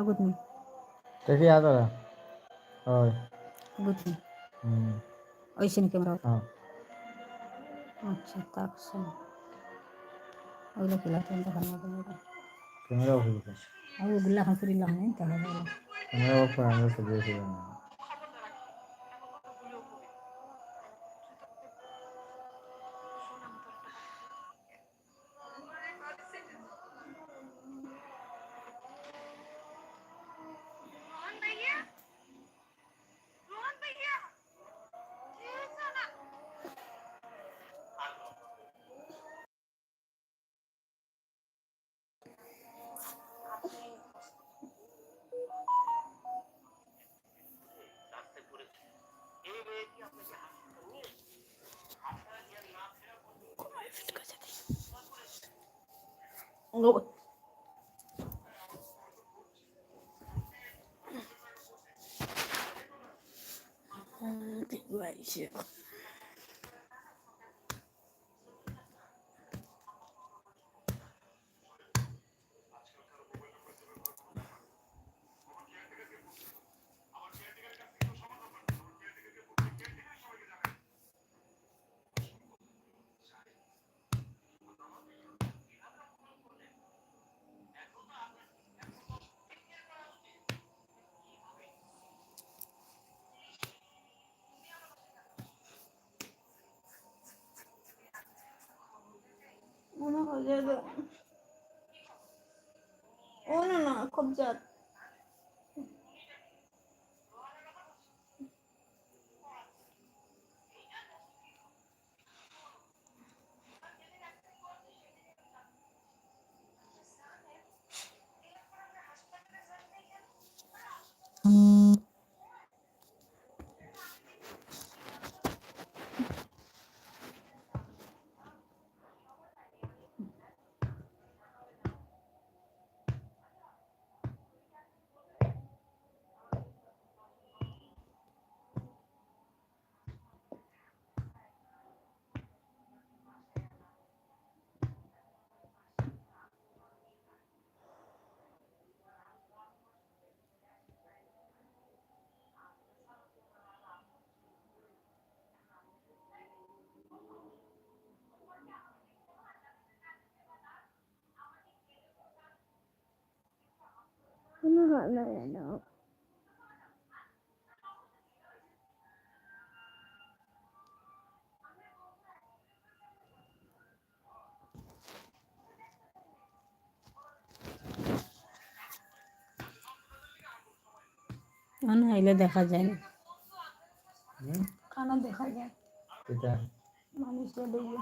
Agutni, Tapi ada lah. Oh, agutni. hmm. ওই scene camera Ah. আচ্ছা তাকছে ওগুলো কি লাগবে দেখার মতো ওটা Kamera off হয়ে গেছে আমি ওগুলো করিলাম না তাহলে ক্যামেরা অফ করে আমরা সব মনে হয় যে ও না না খুব মনে হয় না না মনে হইলে দেখা যায় না। খানা দেখা যায়। এটা? মানুষটা দেখবে।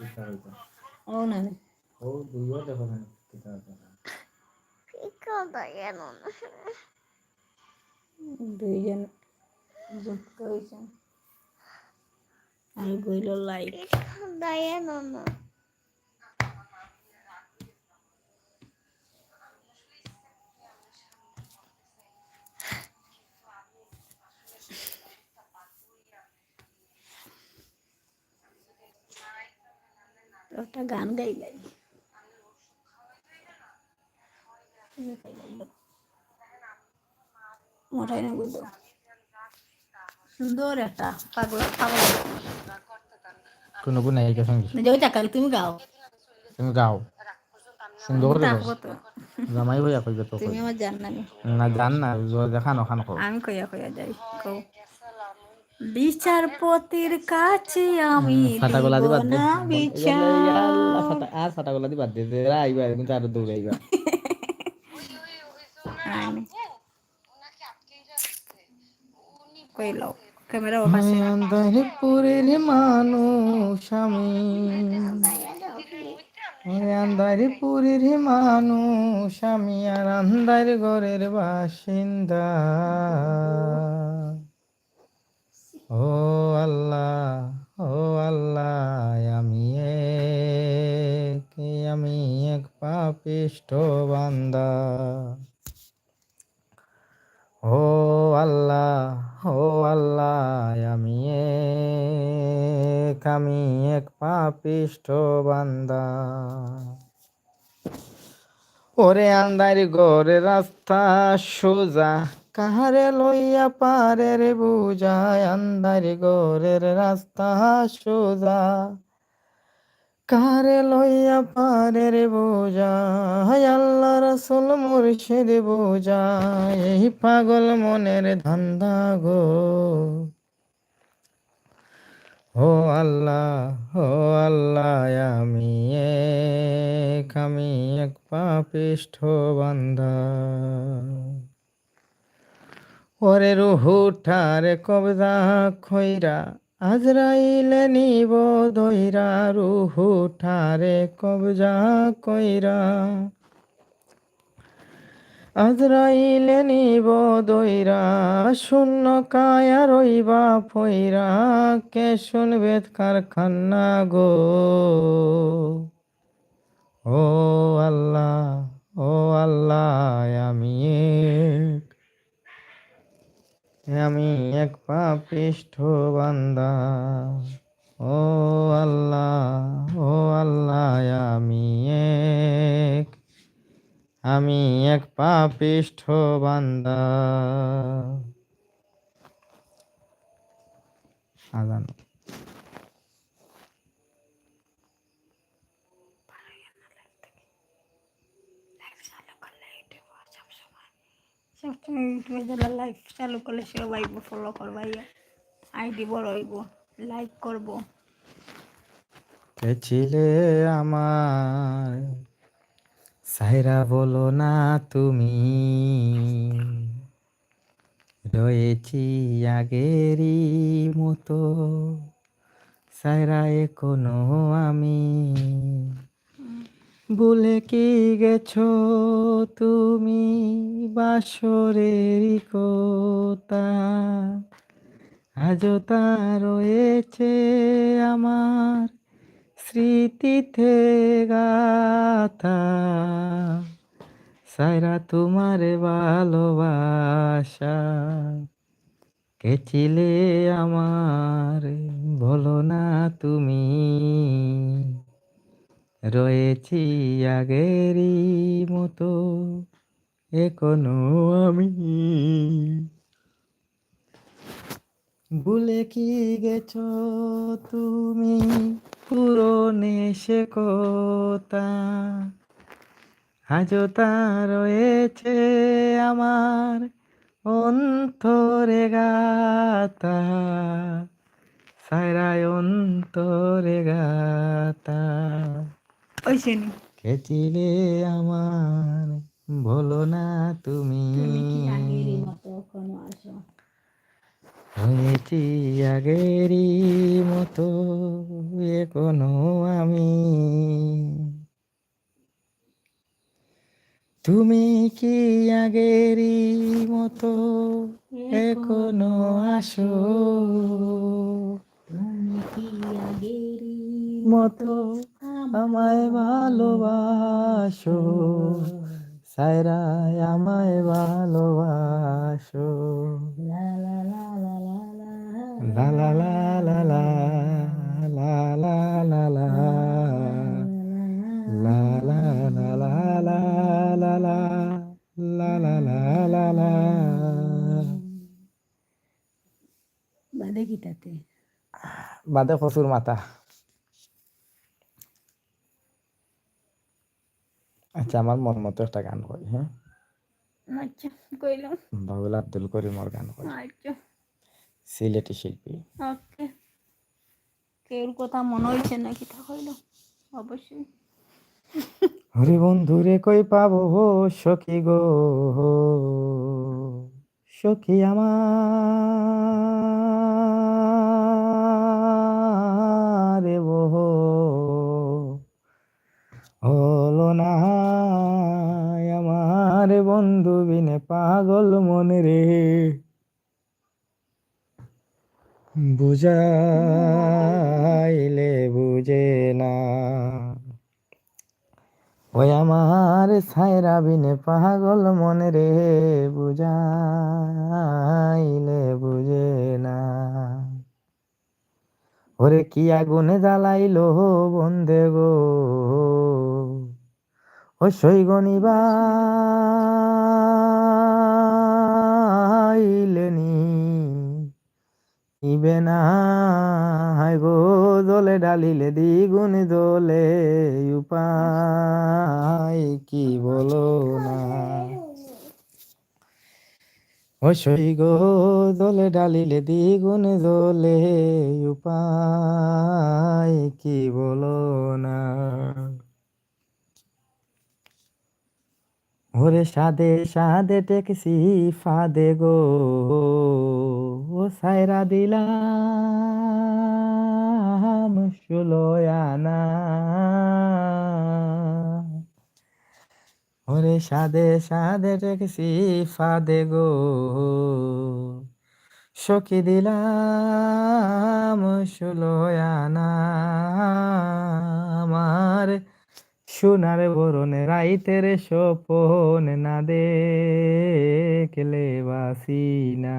এটা এটা। ও না। ও দুইও দেখো না এটা দুইজন যুক্ত হয়েছে আমি বইল লাইক একটা গান গাইলাই মোটাই না বুঝলো। সুন্দর একটা পাগলা পাগল। কোনো কোনো নায়িকা সঙ্গে। যাও টাকা তুমি গাও। তুমি গাও। সুন্দর করে গাও থাকব তো জামাই হইয়া কইবে তো তুমি আমার জান না না জান না দেখা নখান কর আমি কইয়া কইয়া যাই কও। বিচারপতির কাছে আমি ফাটা গলা দিব না বিচার। আর ফাটা গলা দিবা দে দে আইবা কিন্তু আর দৌড়াইবা আমি। কইলাও ক্যামেরা ও পাশে আন্ধারিপুরের মানুষ আমি। ওরে আন্ধারিপুরের মানুষ আমি আর আন্ধার ঘরের বাসিন্দা। ও আল্লাহ ও আল্লাহ, আমি এক আমি এক পাপিষ্ট বান্দা। ও আল্লাহ ও আল্লাহ, আমি এক আমি এক পাপিষ্ট বান্দা। ওরে আন্দার গোরে রাস্তা সোজা, কাহারে লইয়া পারে রে বুঝায়? আন্দার গোরের রাস্তা সোজা। কারে লইয়া পারে রে বোঝায় আল্লাহ রসুল মুর্শিদ বোঝায় এই পাগল মনের ধান্দা গো। ও আল্লাহ ও আল্লাহ, আমি এক আমি এক পাপিষ্ঠ বান্ধা ওরে রুহুঠারে কবজা খৈরা আজরাইলে নিব দইরা রুহুঠারে কবজা কইরা। আজরাইলে নিব দইরা, শূন্য কায়া রইবা ফইরা। কে শুনবে কারখানা গো? ও আল্লাহ ও আল্লাহ, আমি আমি এক পাপিষ্ঠ বান্দা। ও আল্লাহ ও আল্লাহ আমি এক। আমি এক পাপিষ্ঠ বান্দা। আজান। ইউটিউবে যারা লাইভ চালু করলে সবাই ফলো করবাই আইডি বড় হইব লাইক করব। কে ছিলে আমার সাইরা বলো না তুমি। রয়েছি আগেরই মতো সাইরা এখনও আমি। বলে কি গেছো তুমি বাসরেরই কোতা আজও তা রয়েছে আমার স্মৃতিতে গাথা। সাইরা তোমার ভালোবাসা কে ছিলে আমার বলো না তুমি। রয়েছি আগেরই মতো, এখনও আমি। ভুলে কি গেছো তুমি? পুরনে সে কথা আজও তা রয়েছে আমার অন্তরে গাতা। সারায় অন্তরে গাতা। ওই কে ছিলে আমার বলো না তুমি। হয়েছি আগেরই মতো এখনও আমি। তুমি কি আগেরই মতো এখনও আসো? মতো আমায় ভালোবাসো সায়রায় আমায় ভালোবাসো লা লা লা লা লা লা লা লা লা বাদে কচুর মাথা। আচ্ছা আমার মন মতো একটা গান করি হ্যাঁ? আচ্ছা কইলাম বাবুল আব্দুল করিমর গান করি। আচ্ছা। সিলেটি শিল্পী। ওকে। কেউর কথা মনে হয়েছে নাকি তা হইল অবশ্যই। হরি বন্ধুরে কই পাবো হো সখী গো। সখী আমার। হলো আমার বন্ধু বিনে পাগল মনে রে। বুঝাইলে বুঝে না। ওই আমার সাইরা বিনে পাগল মনে রে। বুঝাইলে বুঝে না। ওরে কি আগুনে জ্বালাইলো বন্ধে গো। ও সৈগনিবাইলেনি ইবে না গো দোলে ডালিলে, দ্বিগুণ দোলে উপায় কি বলো না? ও সই গো দোলে ডালিলে, দ্বিগুণ দোলে উপায় কি বলো না? ওরে সাদে সাদে টেকসি ফাদে গো, ও সাইরা দিলাম সুলয়ানা। ওরে সাদে সাদে টেকসি ফাদে গো, সখী দিলাম সুলয়ানা। আমার সোনার বরণে, রাইতের সপন না দেখলে বাসি না।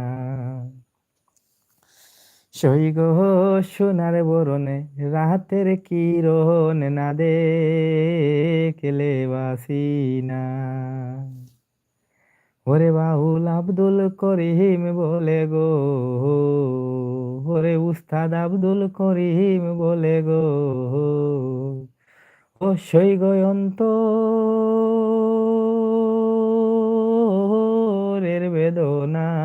গো সোনার বরণে, রাতের কিরণ না দেখলে বাসি না। ওরে বাউল আব্দুল করিম বলে গো, ওরে উস্তাদ আব্দুল করিম বলে গো। সই গয়ন্ত। রের বেদনা।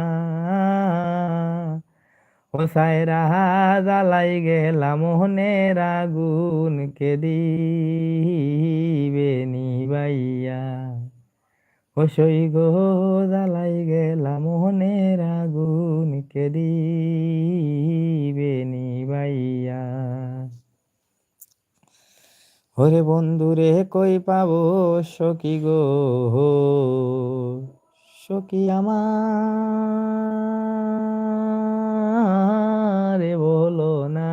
ও সায়রা জ্বালাই গেলাম মোহনের আগুন কে দিবে নিবাইয়া ও সই গো জ্বালাই গেলাম মোহনের আগুন কে দিবে ওরে বন্ধুরে কই পাবো সখী গো? সখী আমার বলো না।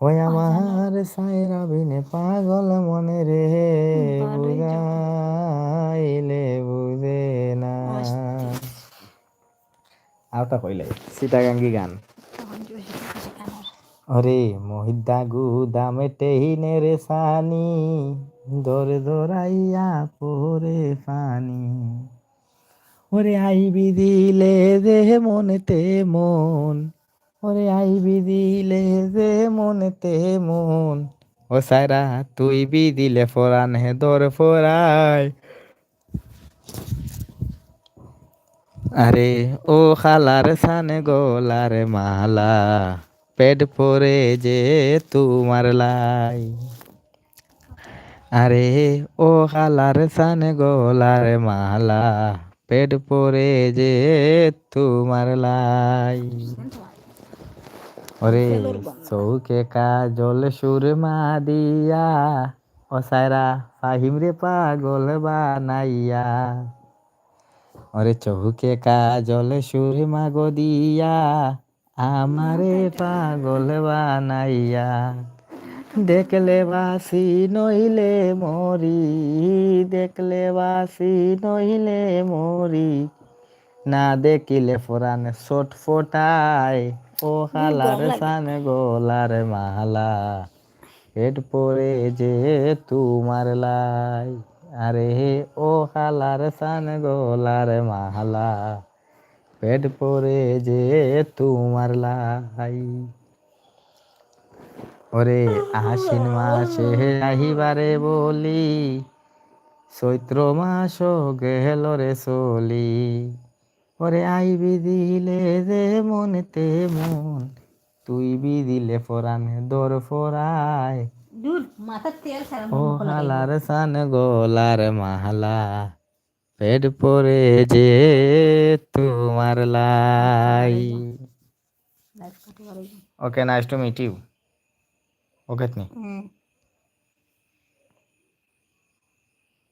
ওই আমার সাইরা বিনে পাগল মনে রে। বুঝাইলে বুঝে না। আওতা কইলে সীতাগাঙ্গি গান তখন জোশে কিছু কেন অরে মহিদা গুদামে টেহিনের সানি, দরে দরাইয়া পরে পানি। ওরে আইবি দিলে দে মনেতে মন, ওরে আইবি দিলে দে মনেতে মন। ও সাইরা, তুই বি দিলে ফোরান হে দর ফোরায় আরে ও খালার সানে গোলার মালা পেট পরে যে তোমার লাই। আরে ও খালার সানে গোলার মালা, পেট পরে যে তোমার লাই। ওরে চৌকে কাজল সুরমা দিয়া, ও সায়রা ফাহিম রে পাগল বানাইয়া। ওরে চৌকে কাজল সুরমা গো দিয়া আমারে পাগল বানাইয়া দেখলে বাসি নইলে মরি দেখলে বাসি নইলে মরি। না দেখিলে ফোরান ছোট ফোটায় ও হালার সান গোলার মালা। পেট পরে যে তোমার লাই আরে ও হালার সান গোলার মালা। পেট পরে যে তোমার লাই। ওরে আশ্বিন মাসে আহিবারে বলি চৈত্র মাস গেল রে চলি। ওরে আইবি দিলে যে মনেতে মন তুই বি দিলে ফোরানে দর ফোরায়। ও হালার সান গোলার মালা। পেট পরে যে তোমার লাই। Okay nice to meet you okay নি হুম।